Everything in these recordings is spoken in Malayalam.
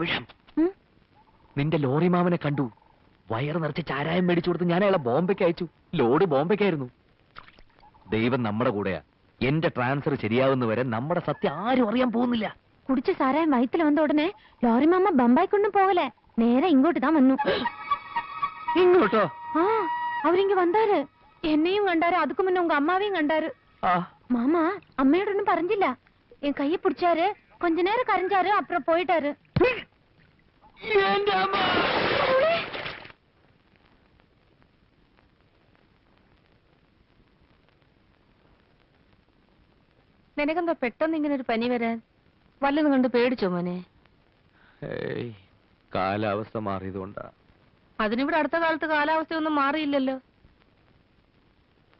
ആവശ്യം. നിന്റെ ലോറി മാമനെ കണ്ടു. വയറ് നിറച്ച് ചാരായം മേടിച്ചു കൊടുത്ത് ഞാൻ അയാളെ ബോംബെക്ക് അയച്ചു. ലോഡ് ബോംബെക്കായിരുന്നു. ദൈവം നമ്മുടെ കൂടെയാ. എന്റെ ട്രാൻസ്ഫർ ശരിയാവുന്ന വരെ നമ്മുടെ സത്യം ആരും അറിയാൻ പോകുന്നില്ല. കുടിച്ച സാരായം വയത്തിൽ വന്ന ഉടനെ ലോറി മാമ ബമ്പായിക്കൊണ്ടും പോകലെ നേരെ ഇങ്ങോട്ട് താൻ വന്നു. ഇങ്ങോട്ടോ? ആ അവരിങ്ങ വന്നാര്? എന്നെയും കണ്ടാര് അതുക്ക് മുന്നേ ഉങ്ക അമ്മാവേയും കണ്ടാര്. മാമ അമ്മയോടൊന്നും പറഞ്ഞില്ല. എൻ കയ്യെ പിടിച്ചാര് കൊഞ്ചനേരം കരഞ്ചാര് അപ്പുറം പോയിട്ടാര്. നിനക്കെന്താ പെട്ടെന്ന് ഇങ്ങനെ ഒരു പനി വരാൻ? വല്ലതും കണ്ട് പേടിച്ചോ മോനെ? ഏയ് കാലാവസ്ഥ മാറിയതുകൊണ്ടാ. അതിനിവിടെ അടുത്ത കാലത്ത് കാലാവസ്ഥയൊന്നും മാറിയില്ലല്ലോ.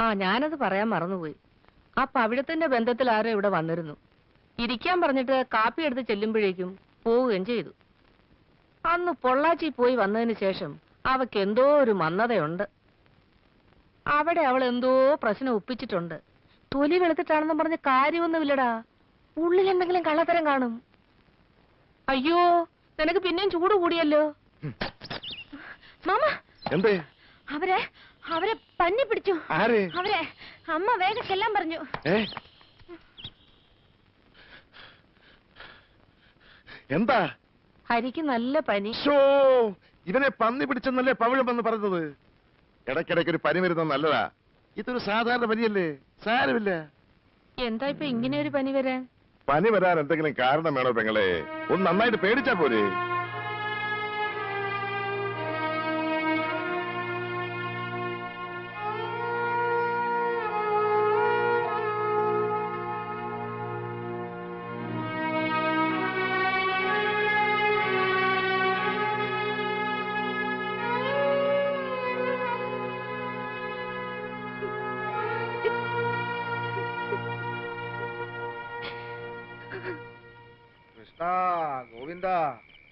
ആ ഞാനത് പറയാൻ മറന്നുപോയി. ആ പവിഴത്തിന്റെ ബന്ധത്തിൽ ആരോ ഇവിടെ വന്നിരുന്നു. ഇരിക്കാൻ പറഞ്ഞിട്ട് കാപ്പി എടുത്ത് ചെല്ലുമ്പോഴേക്കും പോവുകയും ചെയ്തു. അന്ന് പൊള്ളാച്ചി പോയി വന്നതിന് ശേഷം അവക്ക് എന്തോ ഒരു മന്നതയുണ്ട് അവിടെ അവൾ എന്തോ പ്രശ്നം ഒപ്പിച്ചിട്ടുണ്ട്. തൊലി വെളുത്തിട്ടാണെന്ന് പറഞ്ഞ കാര്യമൊന്നുമില്ലടാ. ഉള്ളിൽ എന്തെങ്കിലും കള്ളത്തരം കാണും. അയ്യോ നിനക്ക് പിന്നെയും ചൂട് കൂടിയല്ലോ. മാമ! എന്തേ? അവരെ അവരെ പന്നി പിടിച്ചു. ആരെ? അവരെ അമ്മ വേഗം ചെല്ലാൻ പറഞ്ഞു. എന്താ? ഹരിക്ക് നല്ല പനി. ഷോ ഇവനെ പന്നി പിടിച്ചെന്നല്ലേ പവിഴം വന്ന് പറഞ്ഞത്. ഇടയ്ക്കിടയ്ക്ക് ഒരു പനി വരുന്നത് നല്ലതാ. ഇതൊരു സാധാരണ പനിയല്ലേ? സാരമില്ല. എന്താ ഇപ്പൊ ഇങ്ങനെ ഒരു പനി വരാൻ? പനി വരാൻ എന്തെങ്കിലും കാരണം വേണോ പെങ്ങളെ? ഒന്ന് നന്നായിട്ട് പേടിച്ചാ പോരെ.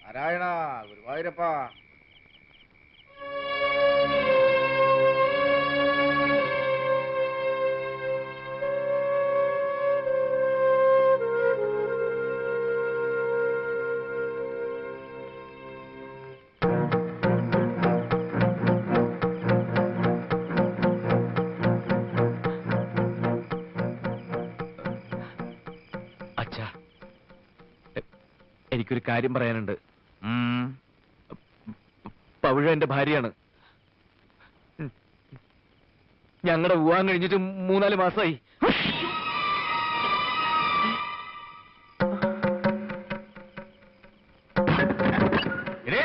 നാരായണ ഗുരുവായൂരപ്പ എനിക്കൊരു കാര്യം പറയാനുണ്ട്. പവിഴ എന്റെ ഭാര്യയാണ്. ഞങ്ങളുടെ വിവാഹം കഴിഞ്ഞിട്ട് മൂന്നാൽ മാസമായി ഇനി,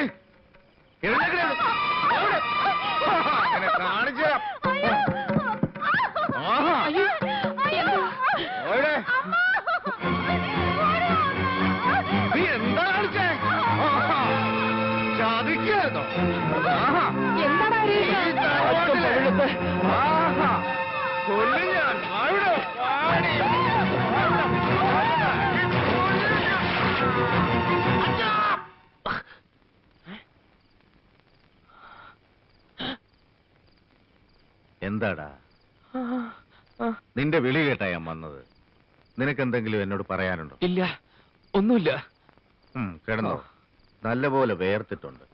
എന്താടാ? നിന്റെ വിളി കേട്ടാ ഞാൻ വന്നത്. നിനക്കെന്തെങ്കിലും എന്നോട് പറയാനുണ്ടോ? ഇല്ല ഒന്നുമില്ല. കിടന്നോ. നല്ലപോലെ വേർത്തിട്ടുണ്ട്.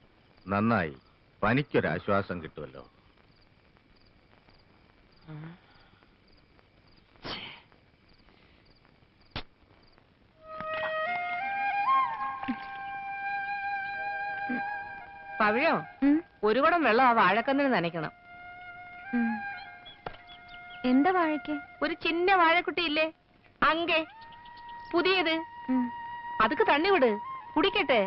നന്നായി. പനിക്കൊരാശ്വാസം കിട്ടുമല്ലോ. പവിഴോ ഒരു കുടം വെള്ളം ആ വാഴക്കന്നിന് നനയ്ക്കണം. എന്താ വാഴയ്ക്ക്? ഒരു ചിന്ന വാഴക്കുട്ടി ഇല്ലേ അങ്കെ പുതിയത് അതുക്ക് തണ്ണി വിട് കുടിക്കട്ടെ.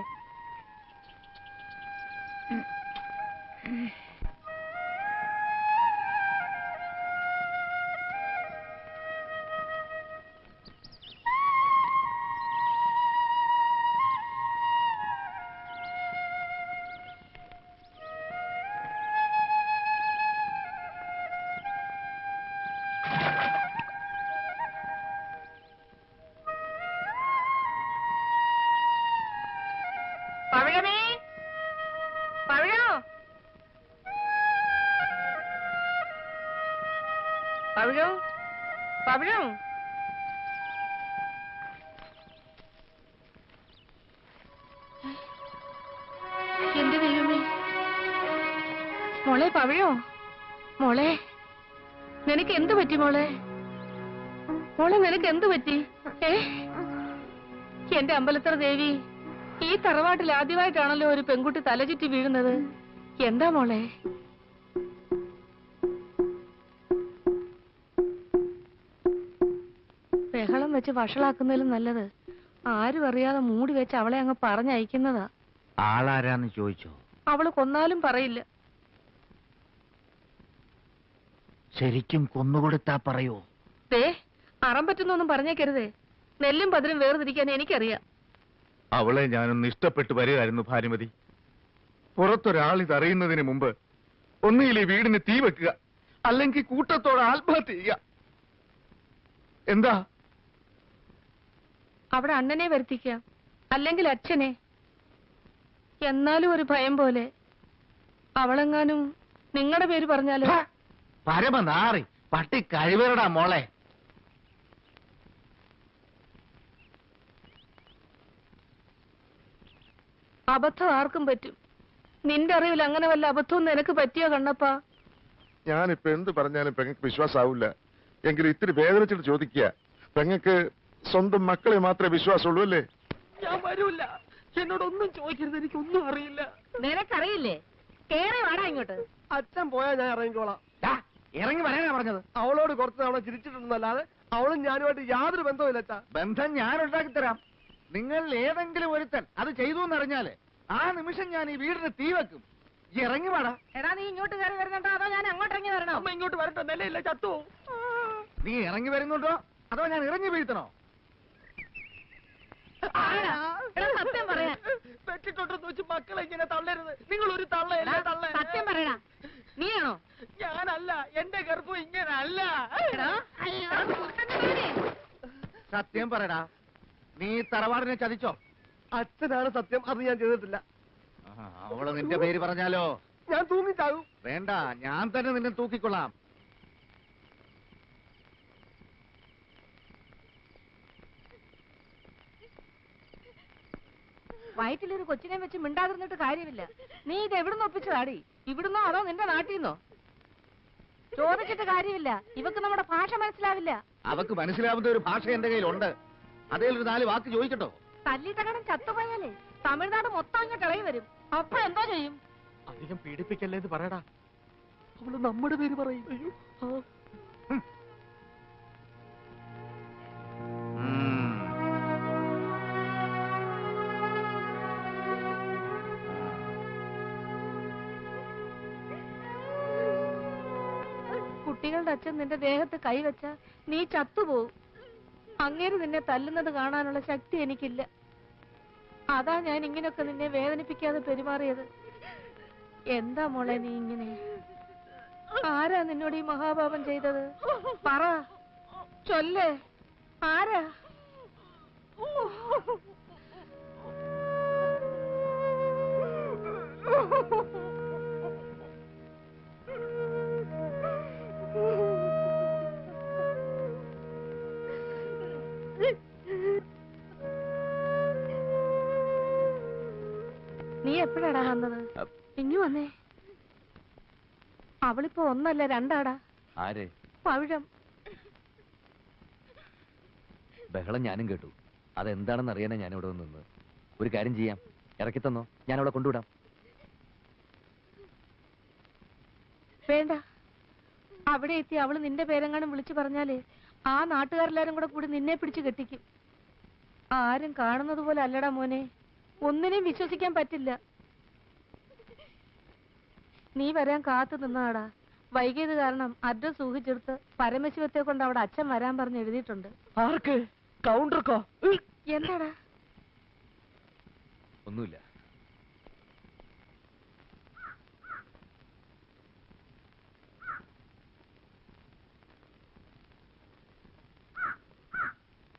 Tá bom? എന്റെ ദൈവമേ. മോളെ പവയോ മോളെ നിനക്ക് എന്ത് പറ്റി മോളെ? മോളെ നിനക്ക് എന്ത് പറ്റി? ഏ? എന്റെ അമ്പലത്തറ ദേവി ഈ തറവാട്ടിൽ ആദ്യമായിട്ടാണല്ലോ ഒരു പെൺകുട്ടി തലചുറ്റി വീഴുന്നത്. എന്താ മോളെ? വെച്ച് വഷളാക്കുന്നതിലും നല്ലത്. ആരും അറിയാതെ മൂടി വെച്ച് അവളെ അങ്ങ് പറഞ്ഞയക്കുന്നതാ. ആളാരാന്ന് ചോദിച്ചോ? അവൾ കൊന്നാലും പറയില്ല. ശരിക്കും കൊന്നുകൊടുത്താ പറയോ? ദേ അറം പറ്റുന്നൊന്നും പറഞ്ഞേക്കരുതേ. നെല്ലും പതിലും വേർതിരിക്കാൻ എനിക്കറിയാം. അവളെ ഞാനൊന്ന് ഇഷ്ടപ്പെട്ടു വരികയായിരുന്നു ഭാനുമതി. പുറത്തൊരാൾ ഇതറിയുന്നതിന് മുമ്പ് ഒന്നുകിൽ ഈ വീടിന് തീ വെക്കുക അല്ലെങ്കിൽ കൂട്ടത്തോടെ ആത്മഹത്യ ചെയ്യുക. എന്താ? അവിടെ അണ്ണനെ വരുത്തിക്ക. അല്ലെങ്കിൽ അച്ഛനെ. എന്നാലും ഒരു ഭയം പോലെ. അവളെങ്ങാനും നിങ്ങളുടെ പേര് പറഞ്ഞാലോ? പരമനാറി പട്ടി കഴിവരടാ മോളെ. അബദ്ധം ആർക്കും പറ്റും. നിന്റെ അറിവിൽ അങ്ങനെ വല്ല അബദ്ധവും നിനക്ക് പറ്റിയോ കണ്ണപ്പാ? ഞാനിപ്പോ എന്ത് പറഞ്ഞാലും പെങ്ങൾക്ക് വിശ്വാസാവില്ല എങ്കിലും ഇത്തിരി വേദനിച്ചിട്ട് ചോദിക്കുക. പെങ്ങൾക്ക് സ്വന്തം മക്കളെ മാത്രമേ വിശ്വാസമുള്ളൂ അല്ലേ? ഞാൻ വരൂല. എന്നോടൊന്നും ചോദിക്കരുത്. എനിക്കൊന്നും അറിയില്ല. നിനക്കറിയില്ലേ? കേറി വാടാ ഇങ്ങോട്ട്. അച്ഛൻ പോയാൽ ഞാൻ ഇറങ്ങിക്കോളാം. ഇറങ്ങി വരാനാ പറഞ്ഞത്. അവളോട് കുറച്ച് തവണ ചിരിച്ചിട്ടുണ്ടെന്നല്ലാതെ അവളും ഞാനുമായിട്ട് യാതൊരു ബന്ധവുമില്ല അച്ഛാ. ബന്ധം ഞാൻ ഉണ്ടാക്കി തരാം നിങ്ങൾ ഏതെങ്കിലും ഒരുത്തൻ അത് ചെയ്തു എന്നറിഞ്ഞാൽ ആ നിമിഷം ഞാൻ ഈ വീടിന് തീ വെക്കും. ഇറങ്ങി വാടാ. എടാ നീ ഇങ്ങോട്ട് കയറി വരുന്നുണ്ടോ? അതോ ഞാൻ അങ്ങോട്ട് ഇറങ്ങി വരണോ? അമ്മ ഇങ്ങോട്ട് വരട്ടെ. നിലയില്ല ചത്തു. നീ ഇറങ്ങി വരുന്നുണ്ടോ? അതോ ഞാൻ ഇറങ്ങി വീഴ്ത്തണോ? സത്യം പറയാ. വെട്ടിട്ടോട്ടെന്ന് വെച്ച് മക്കളെ ഇങ്ങനെ തള്ളരുത്. നിങ്ങൾ ഒരു തള്ളയല്ലേ? തള്ള സത്യം പറയടാ. നീയാണോ? ഞാനല്ല എന്റെ ഗർഭം ഇങ്ങനെ അല്ല. സത്യം പറയടാ. നീ തറവാടിനെ ചതിച്ചോ? അച്ഛനാണ് സത്യം അത് ഞാൻ ചെയ്തിട്ടില്ല. അവൾ നിന്റെ പേര് പറഞ്ഞാലോ? ഞാൻ തൂങ്ങിച്ചാകും. വേണ്ട ഞാൻ തന്നെ നിന്നെ തൂക്കിക്കൊള്ളാം. വയറ്റിലൊരു കൊച്ചിനെ വെച്ച് മിണ്ടാതിരുന്നിട്ട് കാര്യമില്ല. നീ ഇത് എവിടുന്ന് ഒപ്പിച്ചതാടി? ഇവിടുന്നോ അതോ നിന്റെ നാട്ടിൽ നിന്നോ ചോദിച്ചിട്ട് കാര്യമില്ല. ഇവക്ക് നമ്മുടെ ഭാഷ മനസ്സിലാവില്ല. അവക്ക് മനസ്സിലാവുന്ന ഒരു ഭാഷ എന്റെ കയ്യിലുണ്ട്. അതേ ഒരു നാല് വാക്ക് ചോദിക്കട്ടോ. തല്ലിത്തകണം ചത്തുപോയാലേ തമിഴ്നാട് മൊത്തം അങ്ങ് കളയി വരും. അപ്പൊ എന്തോ ചെയ്യും? അധികം പീഡിപ്പിക്കല്ലേ എന്ന് പറയടാ? അവൾ നമ്മുടെ പേര് പറയും. കുട്ടികളുടെ അച്ഛൻ നിന്റെ ദേഹത്ത് കൈവച്ച നീ ചത്തുപോകും അങ്ങേര് നിന്നെ തല്ലുന്നത് കാണാനുള്ള ശക്തി എനിക്കില്ല. അതാ ഞാൻ ഇങ്ങനെയൊക്കെ നിന്നെ വേദനിപ്പിക്കാതെ പെരുമാറിയത്. എന്താ മോളെ നീ ഇങ്ങനെ? ആരാ നിന്നോട് ഈ മഹാപാപം ചെയ്തത്? പറ. ചൊല്ലേ. ആരാ? നീ എപ്പോഴാടാ വന്നത്? ഇങ്ങു വന്നേ. അവളിപ്പോ ഒന്നല്ല രണ്ടാടാ. ആരെ? പവിഴം. ബഹളം ഞാനും കേട്ടു. അതെന്താണെന്ന് അറിയാനാ ഞാൻ ഇവിടെ നിന്ന് ഒരു കാര്യം ചെയ്യാം. ഇറക്കി തന്നോ? ഞാൻ അവളെ കൊണ്ടുവിടാം. വേണ്ട. അവിടെ എത്തി അവൾ നിന്റെ പേരെങ്ങാനും വിളിച്ചു പറഞ്ഞാലേ ആ നാട്ടുകാരെല്ലാരും കൂടെ കൂടി നിന്നെ പിടിച്ചു കെട്ടിക്കും. ആരും കാണുന്നത് പോലെ അല്ലടാ മോനെ. ഒന്നിനെയും വിശ്വസിക്കാൻ പറ്റില്ല. നീ വരാൻ കാത്തു നിന്നാടാ. വൈകിയത് കാരണം അഡ്രസ് ഊഹിച്ചെടുത്ത് പരമശിവത്തെ കൊണ്ട് അവിടെ അച്ഛൻ വരാൻ പറഞ്ഞ് എഴുതിയിട്ടുണ്ട്. ആർക്ക്? കൗണ്ടർക്കോ? എന്താടാ? ഒന്നുമില്ല.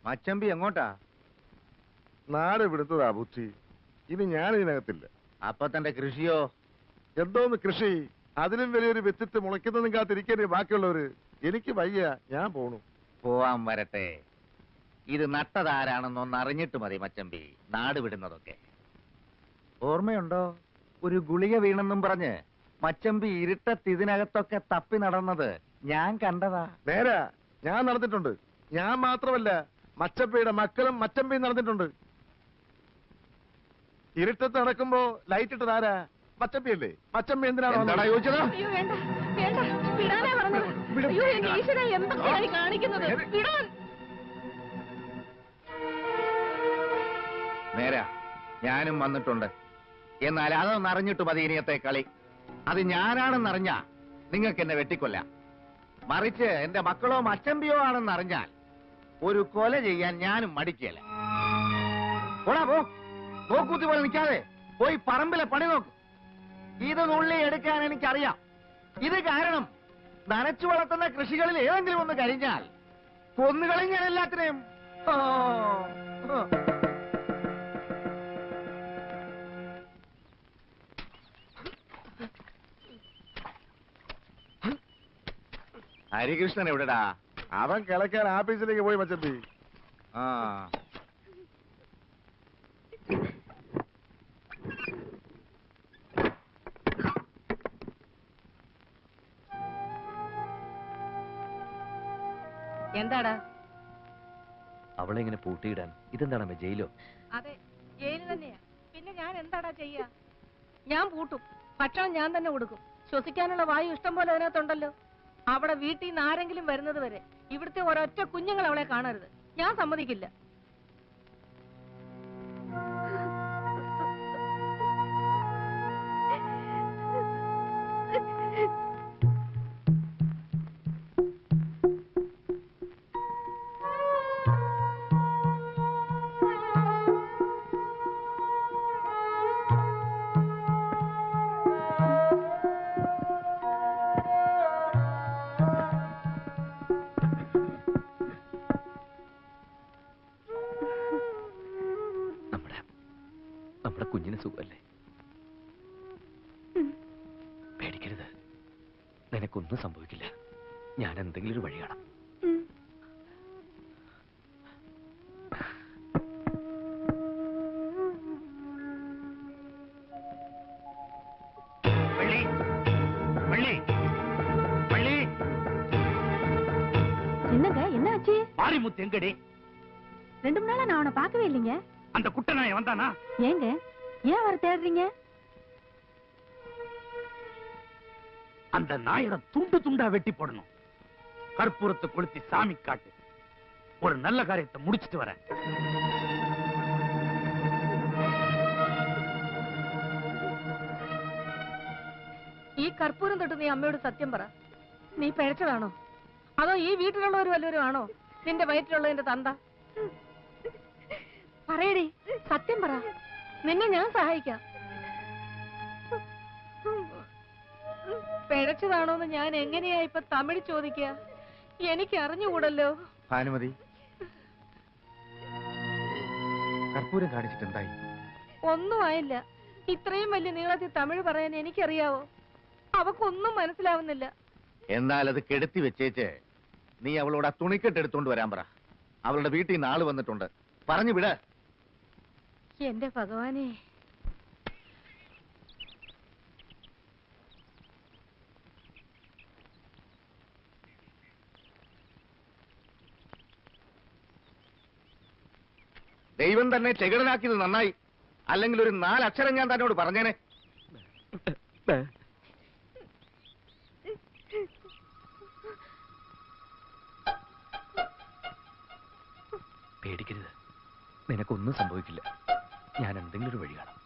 മച്ചമ്പി എങ്ങോട്ടാ? നാട് വിടുത്തതാ ബുദ്ധി. ഇനി ഞാൻ ഇതിനകത്തില്ല അപ്പൊ തന്റെ കൃഷിയോ? എന്തോന്ന് കൃഷി? അതിലും വലിയൊരു വ്യക്തിത്വം മുളയ്ക്കുന്നതും കാത്തിരിക്കരുത് ബാക്കിയുള്ളവര് എനിക്ക് വയ്യ ഞാൻ പോണു. പോവാൻ വരട്ടെ. ഇത് നട്ടതാരാണെന്നൊന്ന് അറിഞ്ഞിട്ട് മതി മച്ചമ്പി. നാട് വിടുന്നതൊക്കെ. ഓർമ്മയുണ്ടോ? ഒരു ഗുളിക വീണെന്നും പറഞ്ഞ് മച്ചമ്പി ഇരുട്ടത്തിതിനകത്തൊക്കെ തപ്പി നടന്നത് ഞാൻ കണ്ടതാ. നേരാ ഞാൻ നടന്നിട്ടുണ്ട്. ഞാൻ മാത്രമല്ല മച്ചപ്പയുടെ മക്കളും മച്ചമ്പിയും നടന്നിട്ടുണ്ട്. ഇരുട്ടത്ത് നടക്കുമ്പോ ലൈറ്റ് ഇട്ടത് ആരാ മച്ചമ്പയല്ലേ മച്ചമ്പി എന്തിനാണ്? ചോദിച്ചത്? അയ്യോ വേണ്ട വേണ്ട. വിടാനാ പറഞ്ഞത് അയ്യോ എന്റെ ഈശ്വര എന്തൊക്കെയായി കാണിക്കുന്നത്? വിടാൻ. നേരാ ഞാനും വന്നിട്ടുണ്ട്. എന്നാൽ അതൊന്ന് അറിഞ്ഞിട്ട് മതി ഇനിയത്തെ കളി. അത് ഞാനാണെന്നറിഞ്ഞ നിങ്ങൾക്ക് എന്നെ വെട്ടിക്കൊല്ലാം. മറിച്ച് എന്റെ മക്കളോ മച്ചമ്പിയോ ആണെന്ന് അറിഞ്ഞാൽ ഒരു കൊല ചെയ്യാൻ ഞാനും മടിക്കല പോടാ പോ. നോക്കൂത്തി പോലെ നിൽക്കാതെ പോയി പറമ്പിലെ പണി നോക്ക്. ഇത് നുള്ളി എടുക്കാൻ എനിക്കറിയാം. ഇത് കാരണം നനച്ചു വളർത്തുന്ന കൃഷികളിൽ ഏതെങ്കിലും ഒന്ന് കഴിഞ്ഞാൽ കൊന്നുകളും ഞാൻ എല്ലാത്തിനെയും. ഹരികൃഷ്ണൻ എവിടെടാ? അവൻ കിളക്കാൻ ആഫീസിലേക്ക് പോയി മച്ചപ്പി. ആ. എന്താടാ? അവളെ ഇങ്ങനെ പൂട്ടിയിടാൻ. ഇതെന്താണ് ജയിലോ? അതെ ജയിൽ തന്നെയാ. പിന്നെ ഞാൻ എന്താടാ ചെയ്യാ? ഞാൻ പൂട്ടും. ഭക്ഷണം ഞാൻ തന്നെ കൊടുക്കും. ശ്വസിക്കാനുള്ള വായു ഇഷ്ടം പോലെ അതിനകത്തുണ്ടല്ലോ. അവിടെ വീട്ടിൽ നിന്ന് ആരെങ്കിലും വരുന്നത് വരെ ഇവിടുത്തെ ഒരൊറ്റ കുഞ്ഞുങ്ങൾ അവളെ കാണരുത്. ഞാൻ സമ്മതിക്കില്ല. നമ്മുടെ കുഞ്ഞിന് സുഖമല്ലേ പേടിക്കരുത് നിനക്കൊന്നും സംഭവിക്കില്ല ഞാൻ എന്തെങ്കിലും ഒരു വഴി കാണാം வள்ளி வள்ளி வள்ளி என்னங்க என்ன ஆச்சு மாரிமுத்து எங்கடி ரெண்டு மூணு நாளா நான் அவனை பார்க்கவே இல்லைங்க அந்த குட்ட நாய வந்தானா ஏங்க ஏன் அவரை தேடுறீங்க அந்த நாயரை துண்டு துண்டா வெட்டி போடணும் கற்பூரத்தை கொளுத்தி சாமி காட்டு ஒரு நல்ல காரியத்தை முடிச்சிட்டு வரேன் ഈ കർപ്പൂരം തൊട്ട് നീ അമ്മയോട് സത്യം പറ നീ പിഴച്ചതാണോ അതോ ഈ വീട്ടിലുള്ളവർ വല്ലവരും ആണോ നിന്റെ വയറ്റിലുള്ളതിന്റെ തന്ത പറയടി സത്യം പറ. നിന്നെ ഞാൻ സഹായിക്കാം. പിഴച്ചതാണോന്ന് ഞാൻ എങ്ങനെയാ ഇപ്പൊ തമിഴ് ചോദിക്കുക എനിക്ക് അറിഞ്ഞുകൂടല്ലോ ഭാനുമതി കർപ്പൂരം കാണിച്ചിട്ടുണ്ടായി ഒന്നും ആയില്ല. ഇത്രയും വലിയ നീളത്തിൽ തമിഴ് പറയാൻ എനിക്കറിയാവോ? അവക്കൊന്നും മനസ്സിലാവുന്നില്ല. എന്നാൽ അത് കെടുത്തി വെച്ചേച്ച് നീ അവളോട് ആ തുണിക്കെട്ട് എടുത്തോണ്ട് വരാൻ പറ. അവളുടെ വീട്ടിൽ നിന്ന് ആൾ വന്നിട്ടുണ്ട്. പറഞ്ഞു വിട. എന്റെ ഭഗവാനെ. ദൈവം തന്നെ ചെകിടനാക്കിയത് നന്നായി. അല്ലെങ്കിൽ ഒരു നാലക്ഷരം ഞാൻ തന്നോട് പറഞ്ഞേനെ. പേടിക്കരുത്. നിനക്കൊന്നും സംഭവിക്കില്ല. ഞാൻ എന്തെങ്കിലും ഒരു വഴി കാണാം.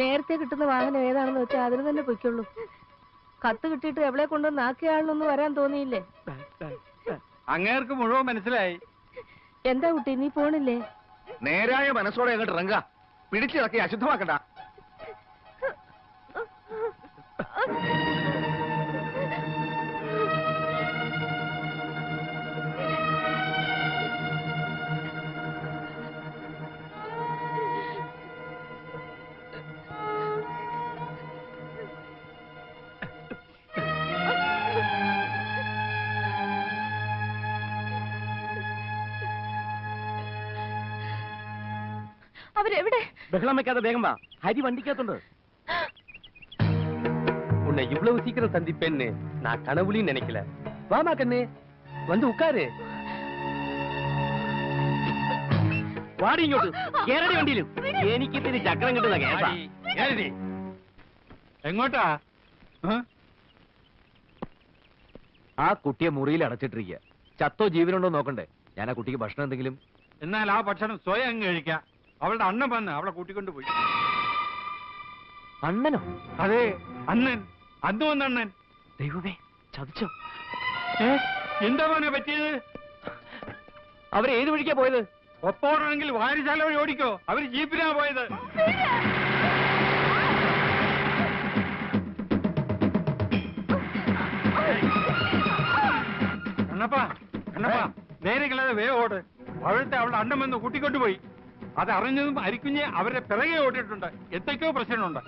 നേരത്തെ കിട്ടുന്ന വാഹനം ഏതാണെന്ന് വെച്ചാൽ അതിന് തന്നെ പൊയ്ക്കുള്ളൂ. കത്ത് കിട്ടിയിട്ട് എവിടെ കൊണ്ടുവന്ന് ആക്കിയാളിനൊന്നും വരാൻ തോന്നിയില്ലേ? അങ്ങേർക്ക് മുഴുവൻ മനസ്സിലായി. എന്താ കുട്ടി നീ പോണില്ലേ? നേരായ മനസ്സോടെ അങ്ങോട്ട് ഇറങ്ങുക. പിടിച്ചിറക്കി അശുദ്ധമാക്കണ്ട. അവരെവിടെ ബഹളം വെക്കാതെ വേഗം വാ ഹരി വണ്ടിക്കകത്തുണ്ട് உன்னை இவ்வளவு சீக்கிரம் சந்திப்பேன்னு நான் கனவுலையும் நினைக்கல வாமா கண்ணு வந்து உட்காரு വാടി ഇങ്ങോട്ട് കേരള വണ്ടിയിലും എനിക്ക് ഇത്തിരി ചക്രം കിട്ടുന്ന കേസാ എങ്ങോട്ടാ ആ കുട്ടിയെ മുറിയിൽ അടച്ചിട്ടിരിക്കുക ചത്തോ ജീവനുണ്ടോ നോക്കണ്ടേ ഞാൻ ആ കുട്ടിക്ക് ഭക്ഷണം എന്തെങ്കിലും എന്നാൽ ആ ഭക്ഷണം സ്വയം അങ്ങ് കഴിക്കാം അവളുടെ അണ്ണൻ വന്ന് അവളെ കൂട്ടിക്കൊണ്ട് പോയി. അണ്ണനോ? അതെ അണ്ണൻ. അന്ന് വന്ന അണ്ണൻ. ദൈവമേ ചതിച്ചോ? എന്താ മോനെ പറ്റിയത്? അവരെ ഏത് വഴിക്കാ പോയത്? ഒപ്പോടാണെങ്കിൽ വാരിശാല വഴി ഓടിക്കോ. അവർ ജീപ്പിനാ പോയത്. കണ്ണപ്പാ കണ്ണപ്പാ നേരെ കളയാതെ വേ ഓട്. അവിടുത്തെ അവളുടെ അണ്ണം വന്ന് കൂട്ടിക്കൊണ്ടുപോയി അത് അറിഞ്ഞതും അരിക്കുഞ്ഞ് അവരെ പിറകെ ഓടിയിട്ടുണ്ട്. എന്തൊക്കെയോ പ്രശ്നമുണ്ട്